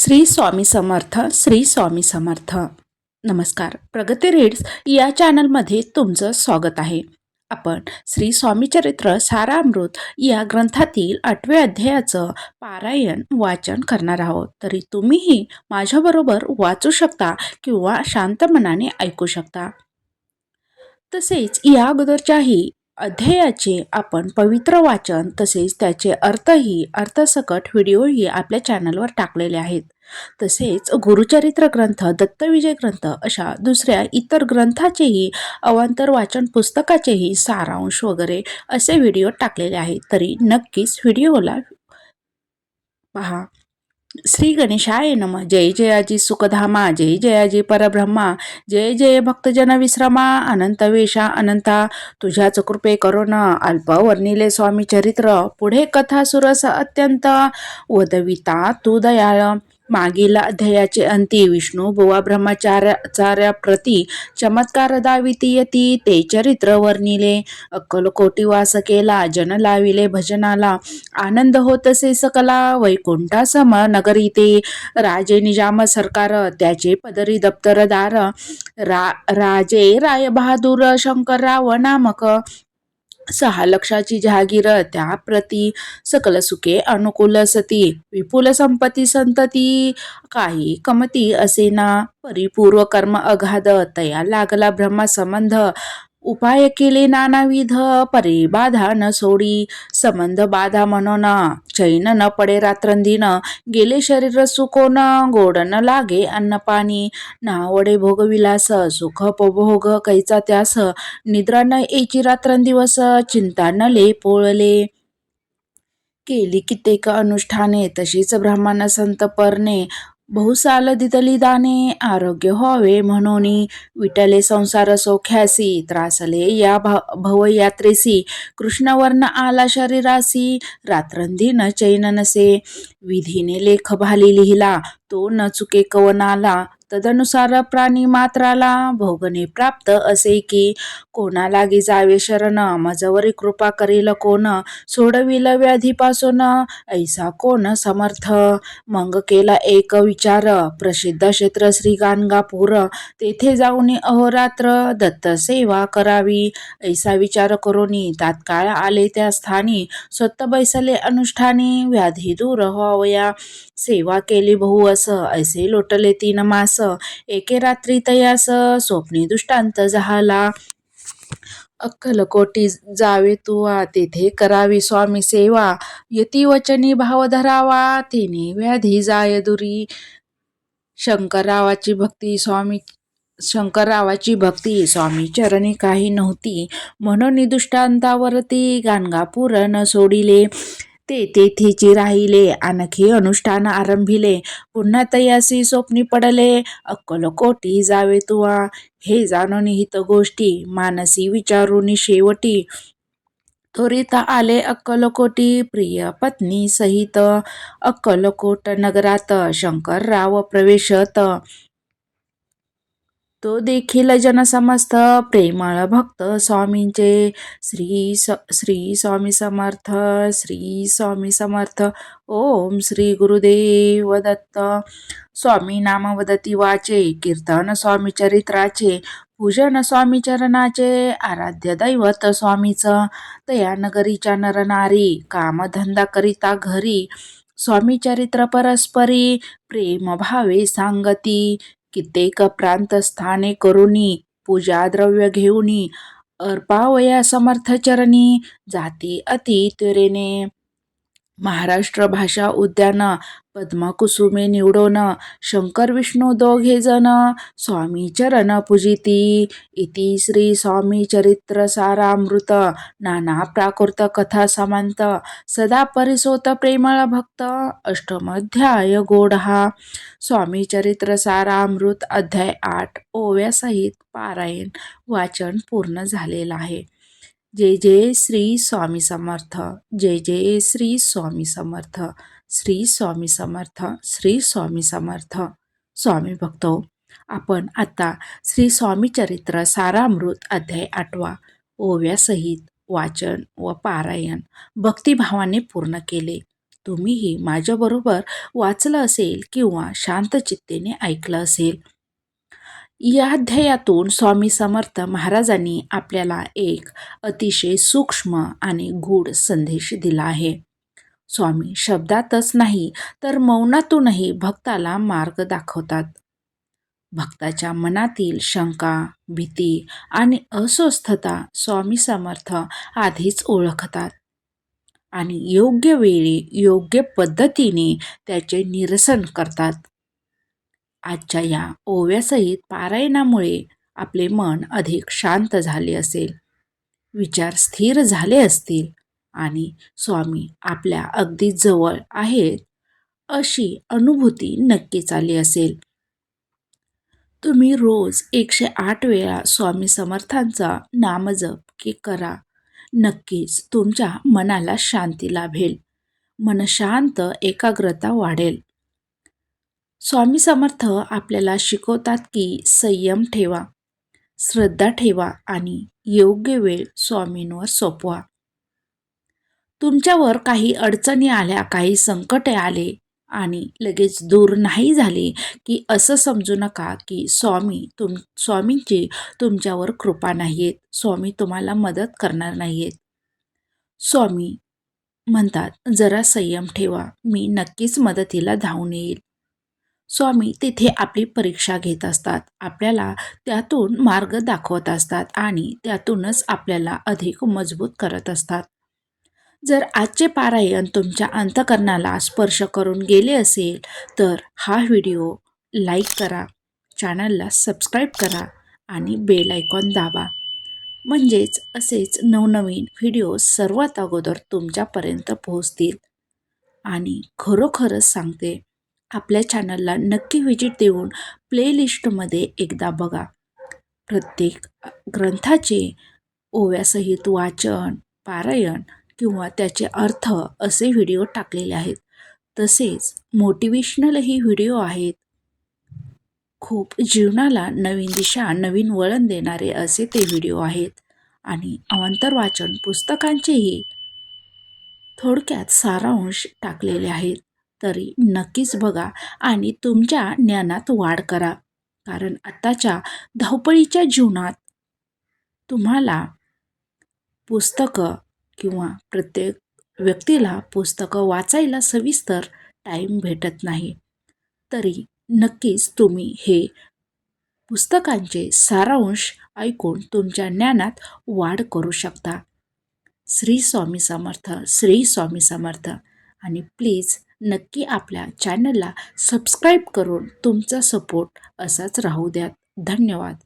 श्री स्वामी समर्थ श्री स्वामी समर्थ. नमस्कार. प्रगती रीड्स या चॅनलमध्ये तुमचं स्वागत आहे. आपण श्री स्वामी चरित्र सारामृत या ग्रंथातील आठव्या अध्यायाचं पारायण वाचन करणार आहोत. तरी तुम्हीही माझ्याबरोबर वाचू शकता किंवा शांत मनाने ऐकू शकता. तसेच या अगोदरच्याही अध्यायाचे आपण पवित्र वाचन तसेच त्याचे अर्थही अर्थसकट व्हिडिओही आपल्या चॅनलवर टाकलेले आहेत. तसेच गुरुचरित्र ग्रंथ दत्तविजय ग्रंथ अशा दुसऱ्या इतर ग्रंथाचेही अवांतर वाचन पुस्तकाचेही सारांश वगैरे असे व्हिडिओ टाकलेले आहेत. तरी नक्कीच व्हिडिओला पहा. श्री गणेशाय नम जय जयाजी सुखधामा जय जयाजी परब्रह्मा जय जय भक्तजन विश्रमा अनंत वेशा अनंता तुझ्याच कृपे करोन अल्प वर्णिले स्वामी चरित्र पुढे कथा सुरस अत्यंत वदविता तू दयाळ मागील अध्यायाचे अंती विष्णू बुवा ब्रह्मचार्याप्रती चमत्कार दाविती यती ते चरित्र वर्णिले. अक्कलकोटी वास केला जन लाविले भजनाला. आनंद होतसे सकला वैकुंठा सम नगरी ते राजे निजाम सरकार त्याचे पदरी दप्तरदार. रा राजे राय बहादूर शंकरराव नामक सहा लक्षाची जहागीर त्या प्रती सकल सुखे अनुकूल सती. विपुल संपत्ती संतती काही कमती असेना परिपूर्व कर्म अगाध तया लागला ब्रह्मा संबंध. उपाय केले नानाविध परे बाधा न सोडी संबंध बाधा म्हणून. चैन न पडे रात्रंदिन गेले शरीर सुकोन गोड न लागे अन्न पाणी. नावडे भोगविलास सुख उपभोग कैचा त्यास. निद्रा न येची रात्रंदिवस चिंता न ले पोळले. केली कित्येक अनुष्ठाने तशीच ब्राह्मण संत परणे. बहुसाल दितली दाने आरोग्य व्हावे म्हणून विटले संसार सोख्यासी त्रासले या भवयात्रेसी कृष्णवर्ण आला शरीरासी रात्रंदिन चैन नसे विधीने लेख भाली लिहिला तो न चुके कवनाला तदनुसार प्राणी मात्राला भोगणे प्राप्त असे की कोणा लागी जावे शरण? मजवरी कृपा करील कोण? सोडविल व्याधीपासून? ऐसा कोण समर्थ? मग केला एक विचार प्रसिद्ध क्षेत्र श्री गाणगापूर तेथे जाऊन अहोरात्र दत्त सेवा करावी. ऐसा विचार करोनी तात्काळ आले त्या स्थानी स्वतः बैसले अनुष्ठानी व्याधी दूर व्हावया. सेवा केली बहु असं ऐसे लोटले तीन मास. एके रात्री तयास स्वप्नी दृष्टांत झाला अक्कलकोटी जावे तुवा तेथे करावी स्वामी सेवा. यती वचनी भाव धरावा तिने व्याधी जाय दुरी. शंकररावाची भक्ती स्वामी शंकररावाची भक्ती स्वामी चरणी काही नव्हती. म्हणून दृष्टांतावरती गाणगापूर न सोडिले. ते तेथेची राहिले आणखी अनुष्ठान आरंभिले. पुन्हा तयासी स्वप्नी पडले अक्कलकोटी जावे तुवा. हे जाणून हित गोष्टी मानसी विचारून शेवटी. त्वरित आले अक्कलकोटी प्रिय पत्नी सहित. अक्कलकोट नगरात शंकरराव प्रवेशत. तो देखील जनसमस्त प्रेमळ भक्त स्वामींचे श्री स श्री स्वामी समर्थ श्री स्वामी समर्थ ओम श्री गुरुदेव दत्त. स्वामी नाम वदती वाचे कीर्तन स्वामी चरित्राचे पूजन स्वामी चरणाचे आराध्य दैवत स्वामीचं तया नगरीच्या नरनारी कामधंदा करिता घरी स्वामी चरित्र परस्परी प्रेम भावे सांगती कित्येक प्रांतस्थाने करुनी पूजा द्रव्य घेऊनी अर्पावया समर्थचरणी जाती अति त्वरेने महाराष्ट्र भाषा उद्यान पद्मकुसुमे निवडोन शंकर विष्णू दोघे जण स्वामी चरण पूजिती. इति श्री स्वामी चरित्र सारामृत नाना प्राकृत कथा समांत सदा परिसोत प्रेमळ भक्त अष्टमध्याय गोडहा. स्वामी चरित्र सारामृत अध्याय आठ ओव्यासहित पारायण वाचन पूर्ण झालेलं आहे. जय जय श्री स्वामी समर्थ जय जय श्री स्वामी समर्थ श्री स्वामी समर्थ श्री स्वामी समर्थ. स्वामी भक्त आपण आता श्री स्वामी चरित्र सारामृत अध्याय आठवा ओव्यासहित वाचन व पारायण भक्तिभावाने पूर्ण केले. तुम्हीही माझ्याबरोबर वाचलं असेल किंवा शांतचित्तेने ऐकलं असेल या अध्यायातून स्वामी समर्थ महाराजांनी आपल्याला एक अतिशय सूक्ष्म आणि गूढ संदेश दिला आहे. स्वामी शब्दातच नाही तर मौनातूनही भक्ताला मार्ग दाखवतात. भक्ताच्या मनातील शंका भीती आणि अस्वस्थता स्वामी समर्थ आधीच ओळखतात. आणि योग्य वेळी योग्य पद्धतीने त्याचे निरसन करतात. आजच्या या ओव्यासहित पारायणामुळे आपले मन अधिक शांत झाले असेल. विचार स्थिर झाले असतील आणि स्वामी आपल्या अगदी जवळ आहेत अशी अनुभूती नक्कीच आली असेल. तुम्ही रोज एकशे आठ वेळा स्वामी समर्थांचा नामजप की करा नक्कीच तुमच्या मनाला शांती लाभेल. मन शांत एकाग्रता वाढेल. स्वामी समर्थ आपल्याला शिकवतात की संयम ठेवा श्रद्धा ठेवा आणि योग्य वेळ स्वामींवर सोपवा. तुमच्यावर काही अडचणी आल्या काही संकटे आले आणि लगेच दूर नाही झाले की असं समजू नका की स्वामी तुम स्वामींची तुमच्यावर कृपा नाही आहेत स्वामी तुम्हाला मदत करणार नाही आहेत स्वामी म्हणतात जरा संयम ठेवा मी नक्कीच मदतीला धावून येईल. स्वामी तिथे आपली परीक्षा घेत असतात. आपल्याला त्यातून मार्ग दाखवत असतात आणि त्यातूनच आपल्याला अधिक मजबूत करत असतात. जर आजचे पारायण तुमच्या अंतकरणाला स्पर्श करून गेले असेल तर हा व्हिडिओ लाईक करा चॅनलला सबस्क्राईब करा आणि बेल आयकॉन दाबा. म्हणजेच असेच नवनवीन व्हिडिओ सर्वात अगोदर तुमच्यापर्यंत पोहोचतील. आणि खरोखरच सांगते आपल्या चॅनलला नक्की व्हिजिट देऊन प्लेलिस्टमध्ये एकदा बघा. प्रत्येक ग्रंथाचे ओव्यासहित वाचन पारायण किंवा त्याचे अर्थ असे व्हिडिओ टाकलेले आहेत. तसेच मोटिवेशनलही व्हिडिओ आहेत. खूप जीवनाला नवीन दिशा नवीन वळण देणारे असे ते व्हिडिओ आहेत. आणि अवंतर वाचन पुस्तकांचेही थोडक्यात सारांश टाकलेले आहेत. तरी नक्कीच बघा आणि तुमच्या ज्ञानात वाढ करा. कारण आत्ताच्या धावपळीच्या जीवनात तुम्हाला पुस्तकं किंवा प्रत्येक व्यक्तीला पुस्तकं वाचायला सविस्तर टाईम भेटत नाही. तरी नक्कीच तुम्ही हे पुस्तकांचे सारांश ऐकून तुमच्या ज्ञानात वाढ करू शकता. श्री स्वामी समर्थ श्री स्वामी समर्थ. आणि प्लीज नक्की आपल्या चॅनलला सबस्क्राईब करून तुमचा सपोर्ट असाच राहू द्या धन्यवाद.